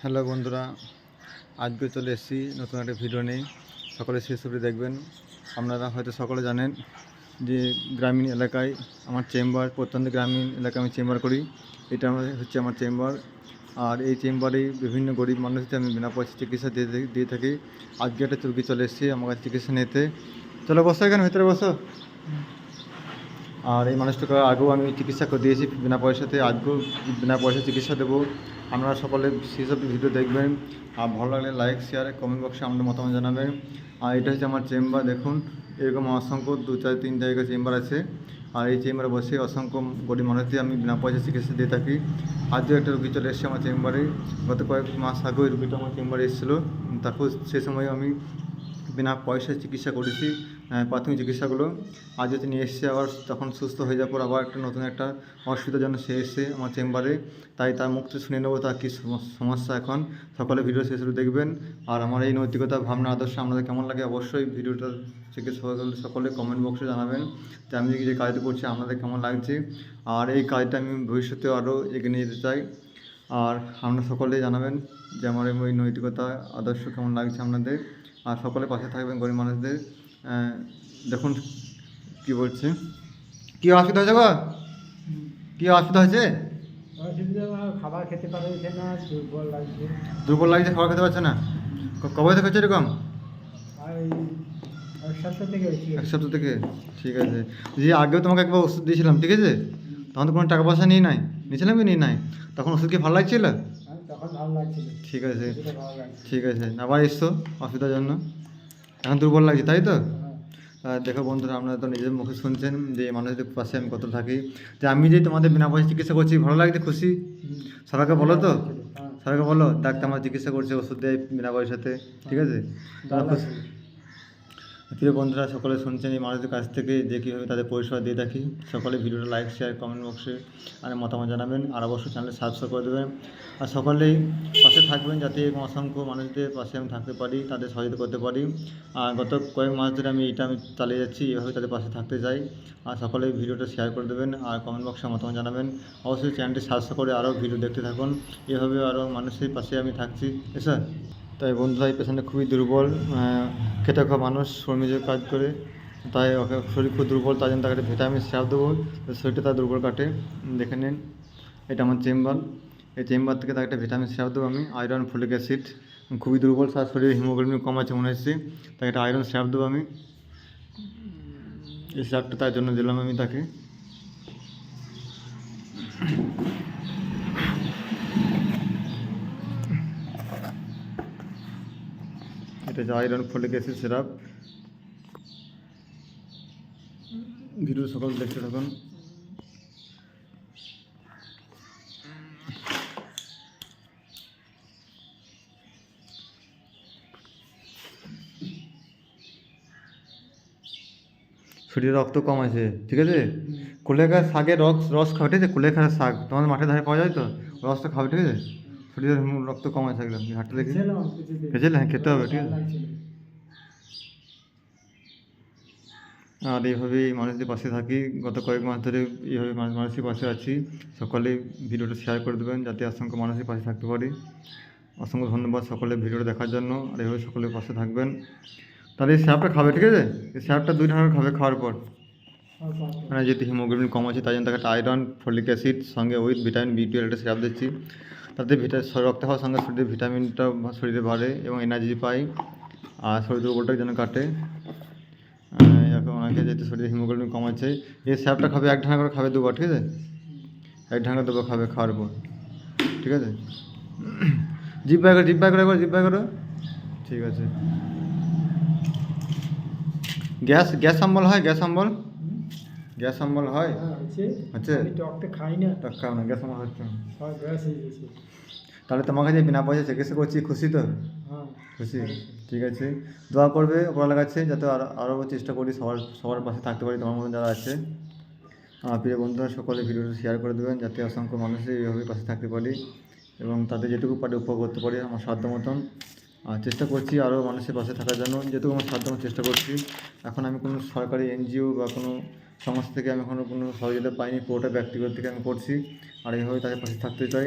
Hello বন্ধুরা, আজকে চলে এসেছি নতুন একটা ভিডিও নেই সকলে শেষ অবধি দেখবেন। আপনারা হয়তো সকলে জানেন যে গ্রামীণ এলাকায় আমার চেম্বার প্রত্যন্ত গ্রামীণ এলাকায় আমি চেম্বার করি। এটা আমার হচ্ছে আমার চেম্বার আর এই চেম্বারে বিভিন্ন গরিব মানুষদের আমি বিনা পয়সা চিকিৎসা দিয়ে দিয়ে থাকি। আজকে একটা রুগী চলে এসেছি, আমার কাছে চিকিৎসা নিতে। চলো বসো এখানে, ভেতরে বসো। আর এই মানুষটাকে আগেও আমি চিকিৎসা করে দিয়েছি, বিনা পয়সাতে আজকেও বিনা পয়সা চিকিৎসা দেবো। আপনারা সকলে সেসব ভিডিও দেখবেন। আর ভালো লাগলে লাইক শেয়ার কমেন্ট বক্সে আমাদের মতামত জানাবেন। আর এটা হচ্ছে আমার চেম্বার দেখুন। এরকম অসংখ্য দু চার, তিন জায়গায় চেম্বার আছে। আর এই চেম্বারে বসে অসংখ্য গরিব মানুষদের আমি বিনা পয়সা চিকিৎসা দিয়ে থাকি। আজও একটা রুগী চলে এসেছে আমার চেম্বারে গত কয়েক মাস আগেও এই রুগীটা আমার চেম্বারে এসেছিল। তারপর সে সময় আমি বিনা পয়সায় চিকিৎসা করেছি। প্রাথমিক চিকিৎসাগুলো। আজ যদি নিয়ে এসছে আবার তখন সুস্থ হয়ে যাওয়ার পর আবার একটা নতুন একটা অসুবিধার জন্য সে এসছে আমার চেম্বারে। তাই তার মুখ শুনে নেব, তার কী সমস্যা এখন। সকলে ভিডিও শেষ দেখবেন। আর আমার এই নৈতিকতা ভাবনা আদর্শ আপনাদের কেমন লাগে অবশ্যই ভিডিওটা থেকে সকলে কমেন্ট বক্সে জানাবেন। যে আমি যে কাজটা করছি, আপনাদের কেমন লাগছে? আর এই কাজটা আমি ভবিষ্যতে আরও এগিয়ে নিয়ে যেতে চাই। আর আপনারা সকলে জানাবেন যে আমার এই নৈতিকতা আদর্শ কেমন লাগছে আপনাদের। আর সকলে পাশে থাকবেন গরিব মানুষদের। দেখুন কি বলছে। কি অসুবিধা হয়েছে গো? কি অসুবিধা হয়েছে? খাবার খেতে পারছে না দুর্বল লাগছে। দুর্বল লাগছে খাবার খেতে পারছে না? কবে থেকে হচ্ছে এরকম? এক সপ্তাহ থেকে ঠিক আছে। যে আগেও তোমাকে একবার ওষুধ দিয়েছিলাম ঠিক আছে? তখন তো কোনো টাকা পয়সা নিয়ে নাই। নিয়েছিলাম কি নিয়ে নাই? তখন ওষুধ কি ভালো লাগছিল? লাগছিল। ঠিক আছে। ঠিক আছে। আবার এসছো অসুবিধার জন্য। এখন দুর্বল লাগছে তাই তো দেখো বন্ধুরা আপনারা তো নিজের মুখে শুনছেন যে মানুষদের পাশে আমি কত থাকি যে আমি যে তোমাদের বিনা পয়সা চিকিৎসা করছি ভালো লাগছে খুশি। সবাইকে বলো তো সবাইকে বলো ডাক্তার আমার চিকিৎসা করছে ওষুধ দেয় বিনা পয়সাতে ঠিক আছে খুশি। প্রিয় বন্ধুরা, সকলে শুনছেন এই মানুষদের কাছ থেকে যে কীভাবে তাদের পরিষেবা দিয়ে থাকি। সকলে ভিডিওটা লাইক শেয়ার কমেন্ট বক্সে আর মতামত জানাবেন আর অবশ্যই চ্যানেল সাবস্ক্রাইব করে দেবেন। আর সকলেই পাশে থাকবেন যাতে অসংখ্য মানুষদের পাশে আমি থাকতে পারি, তাদের সহযোগিতা করতে পারি। আর গত কয়েক মাস ধরে আমি এটা আমি চালিয়ে যাচ্ছি, এভাবে তাদের পাশে থাকতে চাই। আর সকলে ভিডিওটা শেয়ার করে দেবেন আর কমেন্ট বক্সে মতামত জানাবেন। অবশ্যই চ্যানেলটি সাবস্ক্রাইব করে আরও ভিডিও দেখতে থাকুন। এভাবে আরও মানুষের পাশে আমি থাকছি। স্যার তাই বন্ধুরা এই পেশেন্টটা খুবই দুর্বল খেটে খাওয়া মানুষ শ্রমিকের কাজ করে, তাই ওকে শরীর খুব দুর্বল তার জন্য তাকে ভিটামিন স্যাপ দেবো শরীরটা তার দুর্বল কাটে। দেখে নিন, এটা আমার চেম্বার, এই চেম্বার থেকে তাকে একটা ভিটামিন স্যাপ দেবো আমি, আয়রন ফলিক অ্যাসিড। খুবই দুর্বল, তার শরীরে হিমোগ্লোবিন কম আছে মনে হচ্ছে তাকে একটা আয়রন স্যাপ দেবো আমি। এই স্যাপটা তার জন্য দিলাম আমি তাকে। এটা হচ্ছে iron folic acid syrup. Video সকল দেখতে থাকুন। শরীরে রক্ত কম আছে, ঠিক আছে? কুলেখার শাকের রস রস খাবে, ঠিক আছে? কুলেখার শাক। তোমাদের মাঠের ধারে পাওয়া যায় তো? রসটা খাবে, ঠিক আছে? শরীরে রক্ত কম আছে একদম হাটটা দেখি। খেয়েছিলে? হ্যাঁ, খেতে হবে, ঠিক আছে। আর এইভাবেই মানুষদের পাশে থাকি। গত কয়েক মাস ধরে এইভাবে মানুষ- মানুষের পাশে আছি। সকলে ভিডিওটা শেয়ার করে দেবেন যাতে অসংখ্য মানুষের পাশে থাকতে পারি। অসংখ্য ধন্যবাদ সকলে ভিডিওটা দেখার জন্য আর এইভাবে সকলের পাশে থাকবেন। তাহলে এই স্যাপটা খাবে ঠিক আছে? এই স্যাপটা দুই ধরনের খাবে খাওয়ার পর। মানে যেহেতু হিমোগ্লোবিন কম আছে তাই জন্য তাকে একটা আয়রন ফলিক অ্যাসিড সঙ্গে উইথ ভিটামিন বি একটা স্যাপ দিচ্ছি। তাতে ভিটা রক্ত হওয়ার সঙ্গে শরীরে ভিটামিনটা শরীরে বাড়ে এবং এনার্জি পাই আর শরীর দুর্বলটা যেন কাটে। এখন অনেকে যেহেতু শরীরে হিমোগ্লোবিন কম আছে এই স্যাপটা খাবে, এক ঢাকা করে খাবে দুবার, ঠিক আছে? এক ঢাকা দুবার খাবে, খাওয়ার পর, ঠিক আছে? জিপ করে, জিপ বাই করে, একবার জিপ করো। ঠিক আছে। গ্যাস গ্যাস অম্বল হয়, গ্যাস অম্বল? গ্যাস অম্বল হয়? হ্যাঁ, আছে। আছে? আমি টকটা খাই না। টাকা না গ্যাস অম্বল হচ্ছে হয়ে তাহলে তোমাকে যে বিনা পয়সা চিকিৎসা করছি খুশি তো? হ্যাঁ। খুশি? ঠিক আছে। দোয়া করবে ওপরওয়ালা কাছে যাতে আরও আরও চেষ্টা করি সবার সবার পাশে থাকতে পারি তোমার মতন যারা আছে। আমার প্রিয় বন্ধুরা সকলে ভিডিওটা শেয়ার করে দেবেন যাতে অসংখ্য মানুষের এইভাবে পাশে থাকতে পারি এবং তাদের যেটুকু পারি উপভোগ করতে পারি আমার সাধ্য মতন। আর চেষ্টা করছি আরও মানুষের পাশে থাকার জন্য। যেহেতু আমার সাধ্য চেষ্টা করছি। এখন আমি কোনো সরকারি এনজিও বা কোনো সংস্থা থেকে আমি এখনও কোনো সহযোগিতা পাইনি পুরোটা ব্যক্তিগত থেকে আমি করছি। আর এইভাবে তাদের পাশে থাকতে চাই।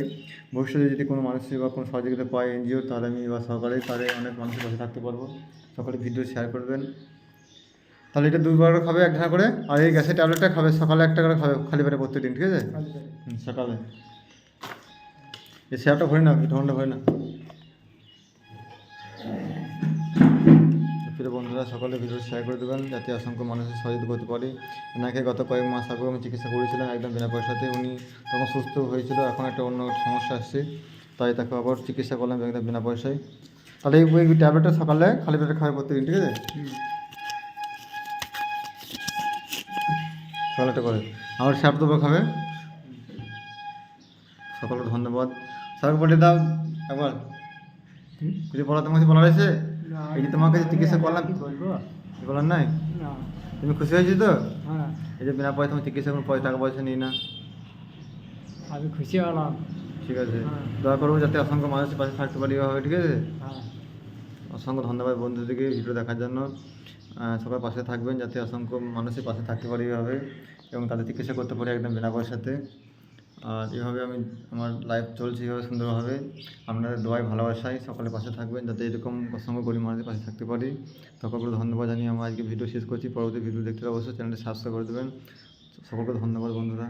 ভবিষ্যতে যদি কোনো মানুষের বা কোনো সহযোগিতা পাই এনজিও তাহলে আমি বা সরকারে তাহলে অনেক মানুষের পাশে থাকতে পারব। সকলে ভিডিও শেয়ার করবেন। তাহলে এটা দুবার করে খাবে এক ঢাকা করে। আর এই গ্যাসের ট্যাবলেটটা খাবে সকালে একটা করে খাবে খালি পেটে প্রত্যেকদিন ঠিক আছে। সকালে। এই শেয়ারটা ভরি না ঢোনটা ভরি না। তো বন্ধুরা সকলে ভিডিও শেয়ার করে দেবেন যাতে অসংখ্য মানুষের সহযোগিতা করতে পারি। এনাকে গত কয়েক মাস আগে আমি চিকিৎসা করেছিলাম একদম বিনা পয়সাতে। উনি তখন সুস্থ হয়েছিল এখন একটা অন্য সমস্যা আসছে। তাই তাকে আবার চিকিৎসা করলাম একদম বিনা পয়সায়। তাহলে এই ট্যাবলেটটা সকালে খালি পেটে খাবে প্রত্যেকদিন ঠিক আছে? সকালটা করে। আমার স্যাপ দেবো খাবে। সকলকে ধন্যবাদ। স্যার বলে দাও। একবার? কিছু বলা তোমার আছে? না, এই যে তোমাকে যে চিকিৎসা করলাম কি বলব? বলার নাই? তুমি খুশি হয়েছি তো? হ্যাঁ। এই যে বিনা পয়সা তুমি চিকিৎসা কোনো পয়সা টাকা পয়সা নিই না। আমি খুশি হলাম। ঠিক আছে। হ্যাঁ। দয়া করব যাতে অসংখ্য মানুষের পাশে থাকতে পারি এভাবে ঠিক আছে? হ্যাঁ। অসংখ্য ধন্যবাদ বন্ধুদেরকে ভিডিও দেখার জন্য। সবার পাশে থাকবেন যাতে অসংখ্য মানুষের পাশে থাকতে পারি এভাবে এবং তাদের চিকিৎসা করতে পারি একদম বিনা পয়সাতে। আর এভাবে আমি আমার লাইফ চলছে এভাবে সুন্দরভাবে। আপনাদের দোয়াই ভালোবাসাই সকলের পাশে থাকবেন, যাতে এরকম প্রসঙ্গ গরিব মানুষের পাশে থাকতে পারি। সকলকে ধন্যবাদ জানিয়ে আমার আজকে ভিডিও শেষ করছি। পরবর্তী ভিডিও দেখতে অবশ্যই চ্যানেলটি সাবস্ক্রাইব করে দেবেন। সকলকে ধন্যবাদ বন্ধুরা।